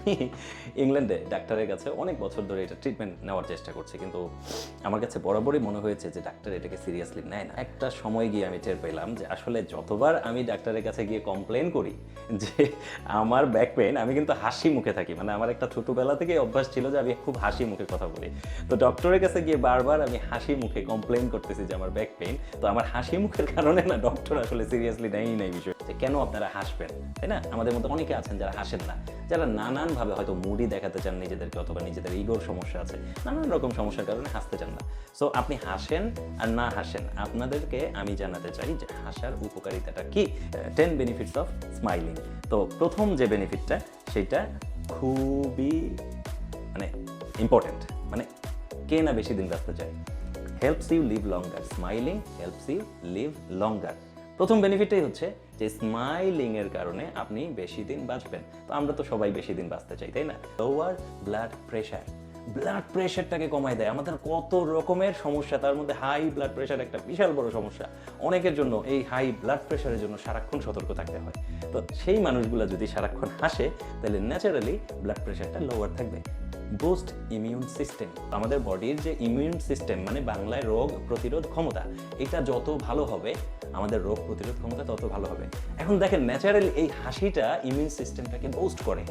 আমি ইংল্যান্ডে ডাক্তারের কাছে অনেক বছর ধরে এটা ট্রিটমেন্ট নেওয়ার চেষ্টা করছি, কিন্তু আমার কাছে বরাবরই মনে হয়েছে যে ডাক্তার এটাকে সিরিয়াসলি নেয় না। একটা সময় গিয়ে আমি টের পেলাম যে আসলে যতবার আমি ডাক্তারের কাছে গিয়ে কমপ্লেন করি যে আমার ব্যাক পেইন আমি কিন্তু হাসি মুখে থাকি। মানে আমার একটা ছোটোবেলা থেকে অভ্যাস ছিল যে আমি খুব হাসি মুখে কথা বলি। তো ডক্টরের কাছে গিয়ে বারবার আমি হাসি মুখে কমপ্লেন করতেছি যে আমার ব্যাক পেন তো আমার হাসি মুখের কারণে না ডক্টর আসলে সিরিয়াসলি নেয়ই নাই বিষয় কেন আপনারা হাসবেন, তাই না? আমাদের মধ্যে অনেকে আছেন যারা হাসেন না। যারা নানানভাবে হয়তো মুডি দেখাতে চান নিজেদেরকে অথবা নিজেদের ইগোর সমস্যা আছে নানান রকম সমস্যার কারণে হাসতে চান না। সো আপনি হাসেন আর না হাসেন, আপনাদেরকে আমি জানাতে চাই যে হাসার উপকারিতাটা কি? টেন বেনিফিটস অফ স্মাইলিং তো প্রথম যে বেনিফিটটা সেটা খুবই মানে ইম্পর্টেন্ট মানে কে না বেশি দিন বাঁচতে চায়? Helps you live longer smiling helps you live longer প্রথম বেনিফিটটাই হচ্ছে যে স্মাইলিং এর কারণে আপনি বেশি দিন বাঁচবেন। তো আমরা তো সবাই বেশি দিন বাঁচতে চাই, তাই না? লোয়ার ব্লাড প্রেশার ব্লাড প্রেশারটাকে কমায় দেয়। আমাদের কত রকমের সমস্যা, তার মধ্যে হাই ব্লাড প্রেশার একটা বিশাল বড় সমস্যা। অনেকের জন্য এই হাই ব্লাড প্রেশারের জন্য সারাক্ষণ সতর্ক থাকতে হয়। তো সেই মানুষগুলো যদি সারাক্ষণ হাসে, তাহলে ন্যাচারালি ব্লাড প্রেশারটা লোয়ার থাকবে। বুস্ট ইমিউন সিস্টেম আমাদের বডির যে ইমিউন সিস্টেম মানে বাংলায় রোগ প্রতিরোধ ক্ষমতা, এটা যত ভালো হবে, আমাদের রোগ প্রতিরোধ ক্ষমতা তত ভালো হবে। এখন দেখেন ন্যাচারালি এই হাসিটা ইমিউন সিস্টেমটাকে বুস্ট করে।